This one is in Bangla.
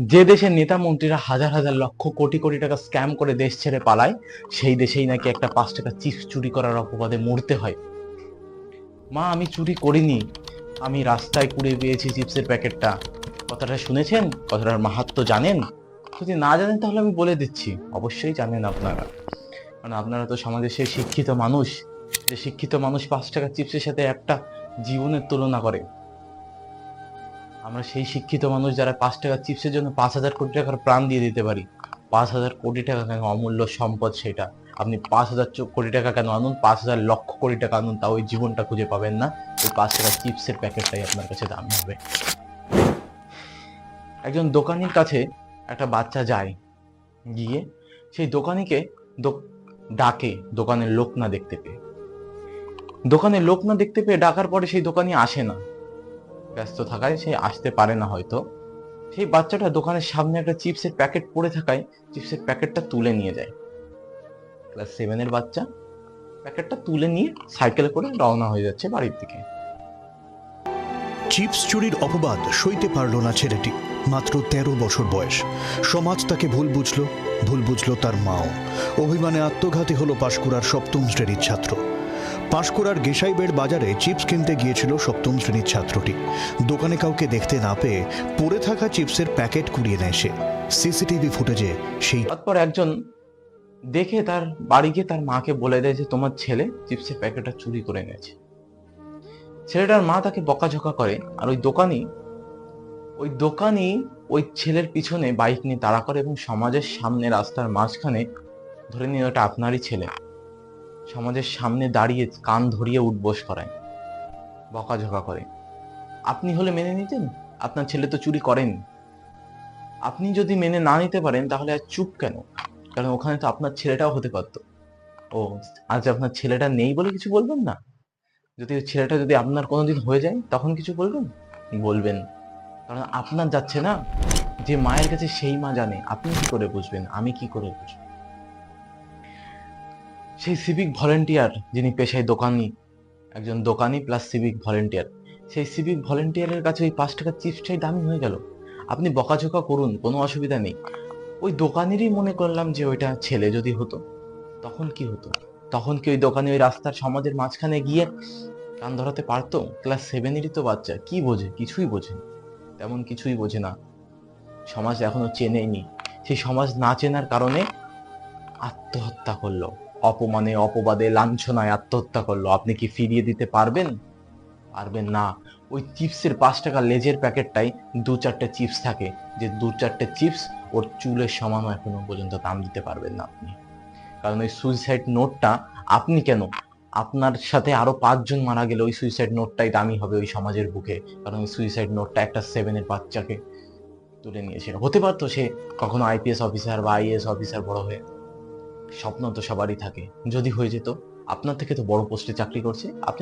যে দেশের নেতা মন্ত্রীরা হাজার হাজার লক্ষ কোটি কোটি টাকা স্ক্যাম করে দেশ ছেড়ে পালায়, সেই দেশেই নাকি একটা পাঁচ টাকা চিপস চুরি করার অপবাদে মরতে হয়। মা, আমি চুরি করিনি। আমি রাস্তায় কুড়ে পেয়েছি চিপসের প্যাকেটটা। কথাটা শুনেছেন? কথাটার মাহাত্ম জানেন? যদি না জানেন, তাহলে আমি বলে দিচ্ছি। অবশ্যই জানেন আপনারা। কারণ আপনারা তো সমাজের সেই শিক্ষিত মানুষ। যে শিক্ষিত মানুষ পাঁচ টাকা চিপসের সাথে একটা জীবনের তুলনা করে। আমরা সেই শিক্ষিত মানুষ যারা পাঁচ টাকা চিপসের জন্য পাঁচ হাজার কোটি টাকার প্রাণ দিয়ে দিতে পারি। পাঁচ হাজার কোটি টাকা কেন? অমূল্য সম্পদ সেটা। আপনি পাঁচ হাজার কোটি টাকা কেন আনুন? পাঁচ হাজার লক্ষ কোটি টাকা আনুন, তাও ওই জীবনটা খুঁজে পাবেন না। ওই পাঁচ টাকা চিপসের প্যাকেটটাই আপনার কাছে দামি হবে। একজন দোকানির কাছে একটা বাচ্চা যায়, গিয়ে সেই দোকানিকে ডাকে, দোকানের লোক না দেখতে পেয়ে। দোকানের লোক না দেখতে পেয়ে ডাকার পরে সেই দোকানি আসে না। ব্যস্ত থাকায় সে আসতে পারে না হয়তো। সেই বাচ্চাটা দোকানের সামনে একটা চিপসের প্যাকেট পড়ে থাকায় চিপসের প্যাকেটটা তুলে নিয়ে যায়। ক্লাস সেভেনের বাচ্চা প্যাকেটটা তুলে নিয়ে সাইকেলে করে রওনা হয়ে যাচ্ছে বাড়ির দিকে। চিপস চুরির অপবাদ সইতে পারল না ছেলেটি। মাত্র তেরো বছর বয়স। সমাজ তাকে ভুল বুঝল ভুল বুঝল তার মাও। অভিমানে আত্মঘাতী হলো পাশকুড়ার সপ্তম শ্রেণির ছাত্র। পাশকুড়ার গেসাইবের বাজারে চিপস কিনতে গিয়েছিল সপ্তম শ্রেণির ছাত্রটি। দোকানে কাউকে দেখতে না পেয়ে পড়ে থাকা চিপসের প্যাকেট কুড়িয়ে নেয় সে। সিসিটিভি ফুটেজে সেই তারপর একজন দেখে তার বাড়ি গিয়ে তার মাকে বলে দেয় যে, তোমার ছেলে চিপসের প্যাকেটটা চুরি করে এনেছে। ছেলেটার মা তাকে বকাঝকা করে আর ওই দোকানি ওই দোকানি ওই ছেলের পিছনে বাইক নিয়ে তাড়া করে এবং সমাজের সামনে রাস্তার মাঝখানে ধরে নিয়ে ওটা আপনারই ছেলে। সমাজের সামনে দাঁড়িয়ে কান ধরিয়ে উঠবোস করায় বকাঝকা করে আপনি হলে মেনে নিতেন? আপনার ছেলে তো চুরি করেন। আপনি যদি মেনে না নিতে পারেন, তাহলে আর চুপ কেন? কারণ ওখানে তো আপনার ছেলেটাও হতে পারতো। ও, আজ আপনার ছেলেটা নেই বলে কিছু বলবেন না? যদি ছেলেটা যদি আপনার কোনোদিন হয়ে যায়, তখন কিছু বলবেন? বলবেন। কারণ আপনার যাচ্ছে না। যে মায়ের কাছে সেই মা জানে, আপনি কি করে বুঝবেন? আমি কি করে বুঝব? সেই সিভিক ভলেন্টিয়ার যিনি পেশায় দোকানি, একজন দোকানি প্লাস সিভিক ভলেন্টিয়ার সেই সিভিক ভলেন্টিয়ারের কাছে ওই পাঁচ টাকার চিপসটাই দামি হয়ে গেল। আপনি বকাঝকা করুন, কোনো অসুবিধা নেই। ওই দোকানেরই মনে করলাম যে ওইটা ছেলে যদি হতো, তখন কি হতো? তখন কি ওই দোকানে ওই রাস্তার সমাজের মাঝখানে গিয়ে কান ধরাতে পারতো? ক্লাস সেভেনেরই তো বাচ্চা, কি বোঝে? কিছুই বোঝে তেমন কিছুই বোঝে না। সমাজ এখনও চেনেনি। সেই সমাজ না চেনার কারণে আত্মহত্যা করল। অপমানে, অপবাদে, লাঞ্ছনায় আত্মহত্যা করল। আপনি কি ফিরিয়ে দিতে পারবেন? পারবেন না। ওই চিপসের পাঁচ টাকা লেজের প্যাকেটটাই দু চারটে চিপস থাকে। যে দু চারটে চিপস ওর চুলের সমানও এখনও পর্যন্ত দাম দিতে পারবেন না আপনি। কারণ ওই সুইসাইড নোটটা আপনি কেন? আপনার সাথে আরও পাঁচজন মারা গেলে ওই সুইসাইড নোটটাই দামি হবে ওই সমাজের বুকে। কারণ ওই সুইসাইড নোটটা একটা সেভেনের বাচ্চাকে তুলে নিয়েছে হতে পারতো সে কখনো আইপিএস অফিসার বা আইএস অফিসার বড় হয়ে স্বপ্ন তো সবারই থাকে। যদি হয়ে যেত, আপনার থেকে তো বড় পোস্টে চাকরি করছে, আপনি